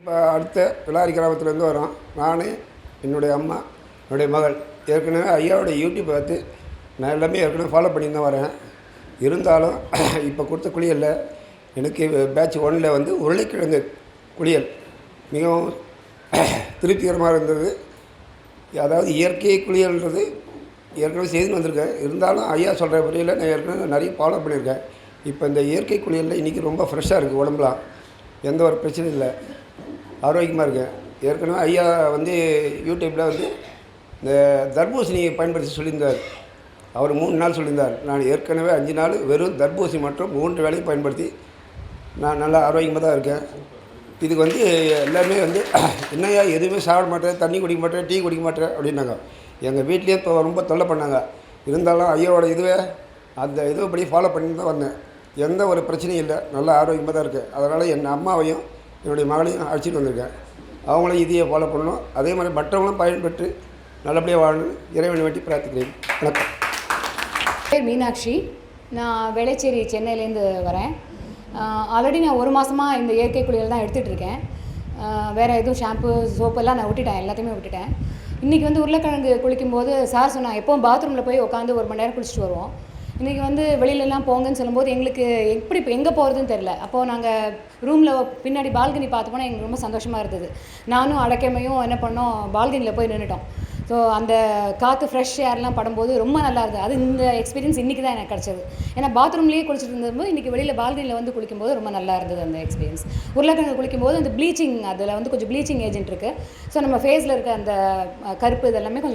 இப்போ அடுத்த பிள்ளாரி கிராமத்துலேருந்து வரோம். நான் என்னுடைய அம்மா என்னுடைய மகள். ஏற்கனவே ஐயாவோட யூடியூப் பார்த்து நான் எல்லாமே ஏற்கனவே ஃபாலோ பண்ணி தான் வரேன். இருந்தாலும் இப்போ கொடுத்த குளியலில் எனக்கு பேட்ச் ஒன்னில் வந்து உருளைக்கிழங்கு குளியல். மிகவும் திருப்திகரமாக இருந்தது. அதாவது இயற்கை குளியல்ன்றது ஏற்கனவே செய்துன்னு வந்திருக்கேன். இருந்தாலும் ஐயா சொல்கிற முறையில் நான் ஏற்கனவே நிறைய ஃபாலோ பண்ணியிருக்கேன். இப்போ இந்த இயற்கை குளியலில் இன்றைக்கி ரொம்ப ஃப்ரெஷ்ஷாக இருக்குது உடம்புலாம். எந்த ஒரு பிரச்சனையும் இல்லை. ஆரோக்கியமாக இருக்கேன் ஏற்கனவே ஐயா வந்து யூடியூப்பில் வந்து இந்த தர்பூசணி பயன்படுத்தி சொல்லியிருந்தார். அவர் மூணு நாள் சொல்லியிருந்தார். நான் ஏற்கனவே அஞ்சு நாள் வெறும் தர்பூசணி மற்றும் மூன்று வேலையும் பயன்படுத்தி நான் நல்லா ஆரோக்கியமாக தான் இருக்கேன். இதுக்கு வந்து எல்லாமே வந்து என்னையா எதுவுமே சாப்பிட மாட்டேன் தண்ணி குடிக்க மாட்டேன் டீ குடிக்க மாட்டேன் அப்படின்னாங்க. எங்கள் வீட்லேயே இப்போ ரொம்ப தொல்லை பண்ணாங்க. இருந்தாலும் ஐயாவோட இதுவே அந்த இதுபடி ஃபாலோ பண்ணி தான் வந்தேன். எந்த ஒரு பிரச்சனையும் இல்லை. நல்லா ஆரோக்கியமாக தான் இருக்குது அதனால் என் அம்மாவையும் என்னுடைய மகளையும் அழைச்சிட்டு வந்திருக்கேன். அவங்களும் இதையே ஃபாலோ பண்ணணும். அதே மாதிரி மற்றவங்களும் பயன்பெற்று நல்லபடியாக வாழணும். இறைவனை வேண்டி பிரார்த்திக்கிறேன். வணக்கம். பேர் மீனாட்சி. நான் வேளச்சேரி சென்னையிலேருந்து வரேன். ஆல்ரெடி நான் ஒரு மாதமாக இந்த இயற்கை குளியல் தான் எடுத்துகிட்டு இருக்கேன். வேறு எதுவும் ஷாம்பு சோப்பெல்லாம் நான் விட்டுட்டேன். எல்லாத்தையுமே விட்டுட்டேன். இன்றைக்கி வந்து உருளைக்கிழங்கு குளிக்கும்போது சார் சொன்னால் எப்போவும் பாத்ரூமில் போய் உட்காந்து ஒரு மணி நேரம் குளிச்சுட்டு வருவோம். இன்றைக்கி வந்து வெளியிலலாம் போங்கன்னு சொல்லும்போது எங்களுக்கு எப்படி இப்போ எங்கே போகிறதுன்னு தெரில அப்போது நாங்கள் ரூமில் பின்னாடி பால்கனி பார்த்து போனால் எங்களுக்கு ரொம்ப சந்தோஷமாக இருந்தது. நானும் அடக்கமையும் என்ன பண்ணோம் பால்கனியில் போய் நின்றுட்டோம் ஸோ அந்த காற்று ஃப்ரெஷ் ஏர்லாம் படும்போது ரொம்ப நல்லா இருந்தது. அது இந்த எக்ஸ்பீரியன்ஸ் இன்றைக்கி தான் எனக்கு கிடச்சது. ஏன்னா பாத்ரூம்லேயே குளிச்சுட்டு இருந்தபோது இன்றைக்கி வெளியில் பால்கனியில் வந்து குளிக்கும்போது ரொம்ப நல்லா இருந்தது அந்த எக்ஸ்பீரியன்ஸ் உருளைக்கிழங்கு குளிக்கும்போது அந்த ப்ளீச்சிங் அதில் வந்து கொஞ்சம் ப்ளீச்சிங் ஏஜென்ட் இருக்குது ஸோ நம்ம ஃபேஸில் இருக்க அந்த கருப்பு இதெல்லாமே கொஞ்சம்